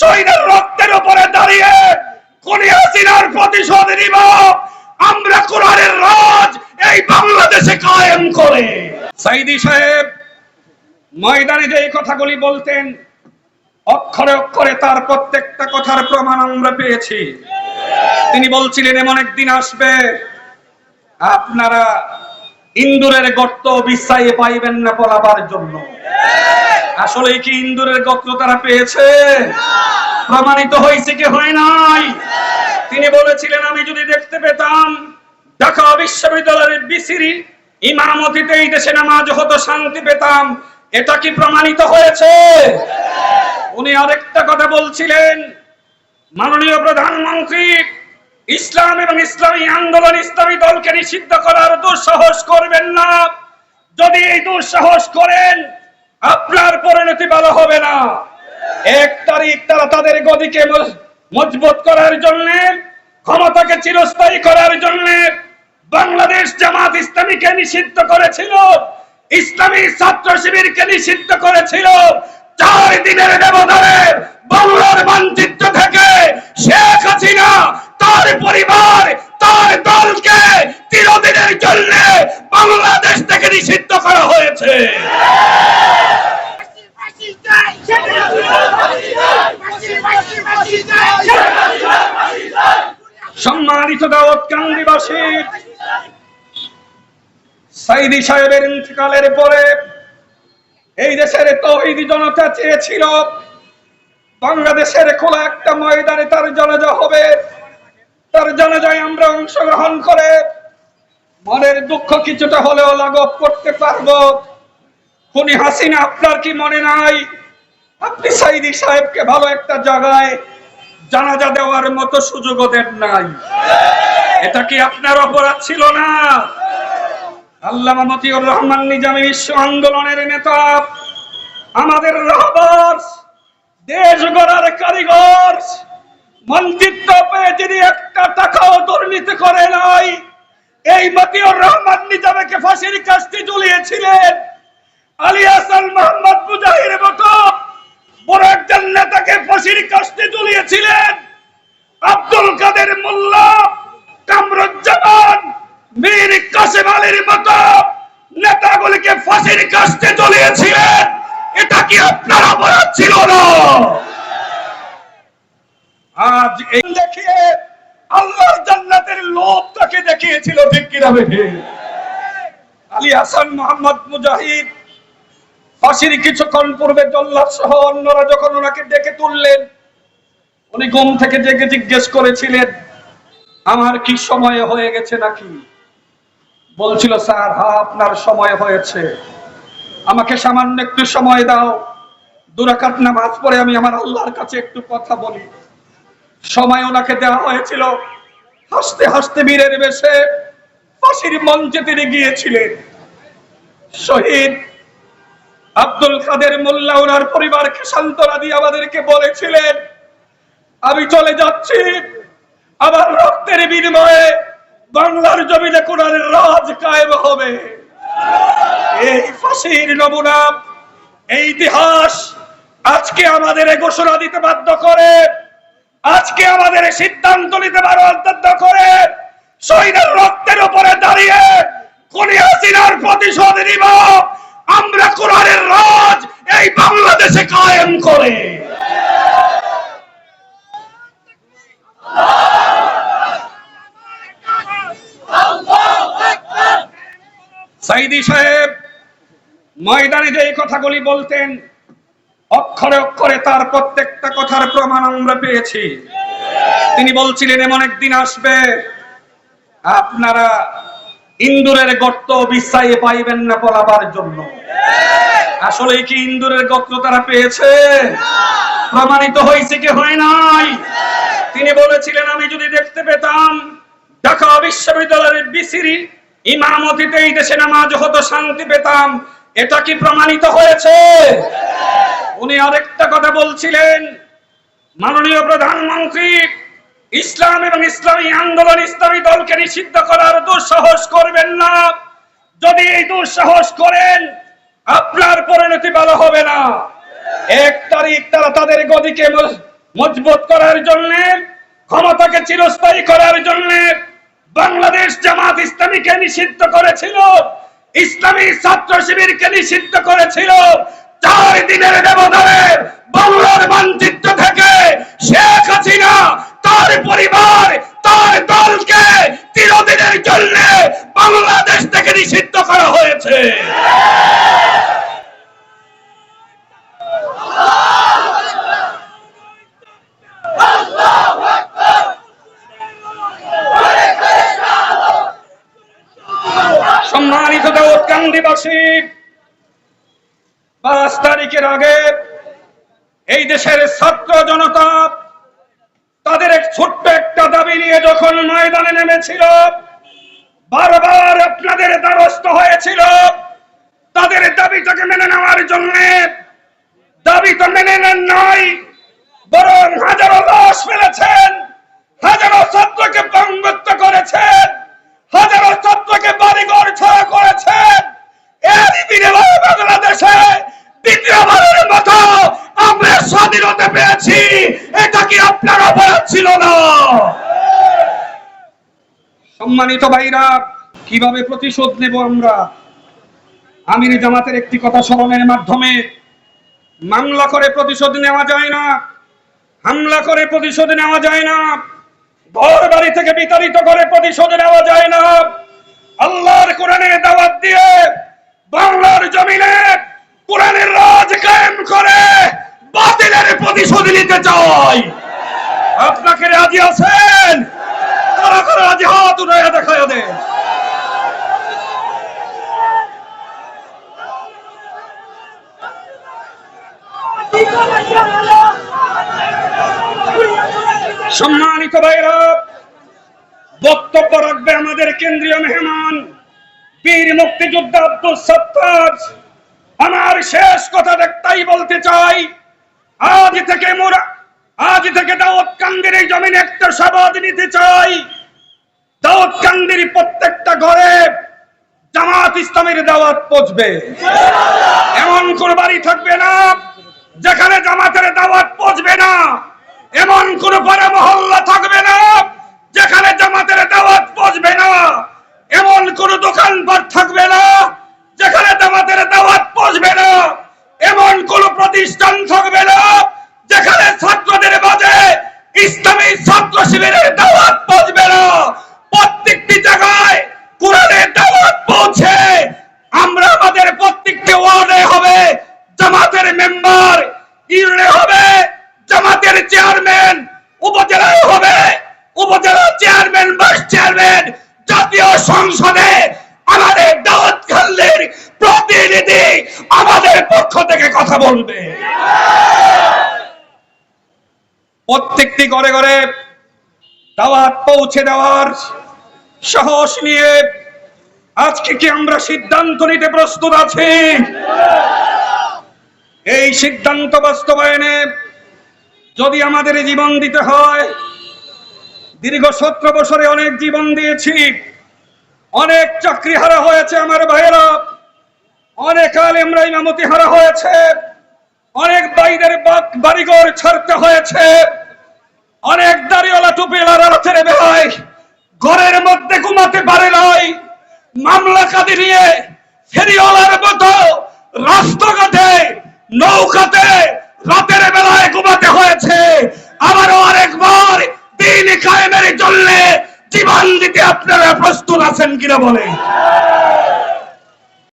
শহীদের রক্তের উপরে দাঁড়িয়ে হাসিনার প্রতিশোধ নিব। আমরা কোরআনের রাজ এই বাংলাদেশে কায়েম করে। সাইদি সাহেব ময়দানে যে কথাগুলি বলতেন, অক্ষরে অক্ষরে তার প্রত্যেকটা কথার প্রমাণ আমরা পেয়েছি। তিনি বলছিলেন, এমন একদিন আসবে, আপনারা ইন্দুরের গর্ত বিশ্বাইয়ে পাইবেন না পলাবার জন্য। আসলে কি ইন্দুরের গর্ত তারা পেয়েছে? প্রমাণিত হয়েছে কি হয় নাই? তিনি বলেছিলেন, আমি যদি দেখতে পেতাম, ঢাকা বিশ্ববিদ্যালয়ের বিসিরি ইমামতিতে এই দেশে নামাজ হতো, শান্তি পেতাম। এটা কি প্রমাণিত হয়েছে? উনি আরেকটা কথা বলছিলেন, মাননীয় প্রধানমন্ত্রী, ইসলাম এবং ইসলামী আন্দোলন ইসলামী দলকে নিষিদ্ধ করার দুঃসাহস করবেন না। যদি এই দুঃসাহস করেন আপনার পরিণতি ভালো হবে না। এক তারিখ তারা তাদের গদিকে মজবুত করার জন্য, ক্ষমতাকে চিরস্থায়ী করার জন্য বাংলাদেশ জামাত ইসলামীকে নিষিদ্ধ করেছিল। ইসলামী ছাত্র শিবিরকে নিষিদ্ধ করেছিল। চার দিনের ব্যবধানে বাংলার মানচিত্র থেকে শেখ হাসিনা তার পরিবার, তার দলকে চিরদিনের জন্য বাংলাদেশ থেকে নিষিদ্ধ করা হয়েছে। সম্মানিত দাওয়াত কান্দিবাসী সাইদি সাহেবের ইন্তেকালের পরে এই দেশের তৌহিদি জনতা চেয়েছিল, বাংলাদেশের খোলা একটা ময়দানে তার জানাজা হবে। তার জানাজায় আমরা অংশগ্রহণ করে মনের দুঃখ কিছুটা হলেও লাঘব করতে পারব। খুনি হাসিনা, আপনার কি মনে নাই? আপনি সাইদি সাহেবকে ভালো একটা জায়গায় জানাজা দেওয়ার মতো সুযোগ দেন নাই। এটা কি আপনার অপরাধ ছিল না? আল্লামা মতিউর রহমান নিজামী বিশ্ব আন্দোলনের নেতা আমাদের রহবার দেশ গড়ার কারিগর, মন্ত্রিত্ব পেয়ে যিনি একটা টাকাও দুর্নীতি করে নাই। এই মতিউর রহমান নিজামীকে ফাঁসির কাস্তি ঝুলিয়েছিলেন। আলী হাসান মোহাম্মদ মুজাহির মতো বড় একজন নেতাকে ফাঁসির কাস্তে ঝুলিয়েছিলেন আব্দুল কাদের মোল্লা, কামরুজ্জামান, মীর কাসেম আলীর মতো নেতাগুলিকে ফাঁসির কাস্তে ঝুলিয়েছিলেন এটা কি আপনার অপরাধ ছিল না? আজ এই দেখিয়ে আল্লাহর জান্নাতের লোভ তাকে দেখিয়েছিল ঠিক কিনা আলী হাসান মোহাম্মদ মুজাহিদ ফাঁসির কিছুক্ষণ পূর্বে জল্লাদ সহ অন্যরা যখন ওনাকে ডেকে তুললেন, উনি ঘুম থেকে জেগে জিজ্ঞেস করেছিলেন, আমার কি সময় হয়ে গেছে নাকি? বলছিল, স্যার, হা, আপনার সময় হয়েছে। আমাকে সামান্য একটু সময় দাও। দুরাকাত নামাজ পড়ে আমি আমার আল্লাহর কাছে একটু কথা বলি। সময় ওনাকে দেওয়া হয়েছিল। হাসতে হাসতে বীরের বেশে ফাঁসির মঞ্চে তিনি গিয়েছিলেন। শহীদ আব্দুল কাদের মোল্লা ওনার পরিবারকে সান্ত্বনা দিয়ে আমাদেরকে বলেছিলেন, আমি চলে যাচ্ছি। আমার রক্তের বিনিময়ে বাংলার জমিনে কোরআনের রাজ কায়েম হবে। এই ফাঁসির নমুনা, এই ইতিহাস আজকে আমাদের ঘোষণা দিতে বাধ্য করে। আজকে আমাদের সিদ্ধান্ত নিতে বাধ্য করে। শহীদের রক্তের উপরে দাঁড়িয়ে খুনি হাসিনার প্রতিশোধ নিব। আমরা কোরআনের রাজ এই বাংলাদেশে কায়েম করে। সাইদি সাহেব ময়দানে যে এই কথাগুলি বলতেন, অক্ষরে অক্ষরে তার প্রত্যেকটা কথার প্রমাণ আমরা পেয়েছি। তিনি বলছিলেন, এমন একদিন আসবে, আপনারা ইন্দুরের গর্ত বিশ্বাইয়ে পাইবেন না পলাবার জন্য। আসলে কি ইন্দুরের গর্ত তারা পেয়েছে? প্রমাণিত হয়েছে কি হয় নাই? তিনি বলেছিলেন, আমি যদি দেখতে পেতাম, ঢাকা বিশ্ববিদ্যালয়ের বিসিরি ইমামতিতে এই দেশে নামাজ হতো, শান্তি পেতাম। এটা কি প্রমাণিত হয়েছে? উনি আরেকটা কথা বলছিলেন, মাননীয় প্রধানমন্ত্রী ইসলাম এবং ইসলামী আন্দোলন ইসলামী দলকে নিষিদ্ধ করার দুঃসাহস করবেন না। যদি এই দুঃসাহস করেন, আপনার পরিণতি ভালো হবে না। এক তারিখ তারা তাদের গদিকে মজবুত করার জন্য, ক্ষমতাকে চিরস্থায়ী করার জন্য বাংলাদেশ জামাত ইসলামীকে নিষিদ্ধ করেছিল, ইসলামী ছাত্র শিবিরকে নিষিদ্ধ করেছিল। চার দিনের ব্যবধানে বাংলার মানচিত্র থেকে শেখ হাসিনা তার পরিবার, তার দলকে চিরদিনের জন্য বাংলাদেশ থেকে নিষিদ্ধ করা হয়েছে। সম্মানিত দাউদকান্দিবাসী পাঁচ তারিখের আগে এই দেশের ছাত্র জনতা তাদের এক ছোট্ট একটা দাবি নিয়ে ময়দানে নেমেছিল, বারবার আপনাদের দ্বারস্থ হয়েছিল। তাদের দাবিটাকে মেনে নেওয়ার জন্য দাবি তো মেনে নেন নাই, বরং হাজারো লাশ ফেলেছেন, হাজারো ছাত্রকে বঙ্গত্ব করেছেন, হাজারো ছাত্রকে বাড়িঘর ছাড়া করেছেন। এরই বিনিময়ে বাংলাদেশে দ্বিতীয়বারের মতো আমরা স্বাধীনতা পেয়েছি, এটা কি আপনার অপরাধ ছিল না? সম্মানিত ভাইরা, কীভাবে প্রতিশোধ নেব আমরা? আমির জামাতের একটি কথা স্মরণের মাধ্যমে, মামলা করে প্রতিশোধ নেওয়া যায় না, হামলা করে প্রতিশোধ নেওয়া যায় না, ঘর বাড়ি থেকে বিতাড়িত করে প্রতিশোধ নেওয়া যায় না। আল্লাহর কোরআনের দাওয়াত দিয়ে বাংলার জমিনে কোরআনের রাজ কায়েম করে বাতিলের প্রতিশোধ নিতে চাই। আপনাকে রাজি আছেন? কারা কারা রাজি হাত উঠাইয়া দেখাইয়া দেন সম্মানিত ভাইরা, বক্তব্য রাখবে আমাদের কেন্দ্রীয় মেহমান, বীর মুক্তিযোদ্ধা আব্দুল সত্তার। আমার শেষ কথা তাই বলতে চাই, আজ থেকে মোরা আজ থেকে দাউদ কান্দির এই জমিনে একটা শপথ নিতে চাই। দাউদ কান্দির প্রত্যেকটা ঘরে জামাত ইসলামের দাওয়াত পৌঁছবে। এমন কোন বাড়ি থাকবে না যেখানে জামাতের দাওয়াত পৌঁছবে না। এমন কোন পাড়া মহল্লা থাকবে না যেখানে জামাতের দাওয়াত পৌঁছবে না। এমন কোন দোকানপাট থাকবে না যেখানে জামাতের দাওয়াত পৌঁছবে না এমন কোন প্রতিষ্ঠান থাকবে না যেখানে ছাত্রদের মাঝে ইসলামী ছাত্র শিবিরের দাওয়াত পৌঁছবে না প্রত্যেকটি জায়গায় কোরআনের দাওয়াত পৌঁছে আমরা আমাদের প্রত্যেকটি ওয়ার্ডে হবে জামাতের মেম্বার ইউনিয়নে হবে জামাতের চেয়ারম্যান উপজেলায় হবে। উপজেলা চেয়ারম্যান, ভাইস চেয়ারম্যান, জাতীয় সংসদে আমাদের দাওয়াত প্রতিনিধি আমাদের পক্ষ থেকে কথা বলবে। প্রত্যেকটি ঘরে ঘরে দাওয়াত পৌঁছে দেওয়ার সাহস নিয়ে আজকে কি আমরা সিদ্ধান্ত নিতে প্রস্তুত আছি? এই সিদ্ধান্ত বাস্তবায়নে যদি আমাদের জীবন দিতে হয়, দীর্ঘ সতেরো বছরে অনেক জীবন দিয়েছি, অনেক চাকরি হারা হয়েছে আমার ভাইয়েরা, অনেক আলেমরা ইমামতি হারা হয়েছে, অনেক বাইদের বাড়িঘর ছাড়তে হয়েছে, অনেক দাড়িওয়ালা টুপিওয়ালা ছেড়ে বেলায় ঘরের মধ্যে ঘুমাতে পারে নাই, মামলা কাঁদি নিয়ে ফেরিওয়ালার মতো রাস্তাঘাটে, নৌকাতে রাতের বেলায় ঘুমাতে হয়েছে। আবারও আরেকবার দিন কায়েমের জন্য জীবন দিতে আপনারা প্রস্তুত আছেন কিনা বলে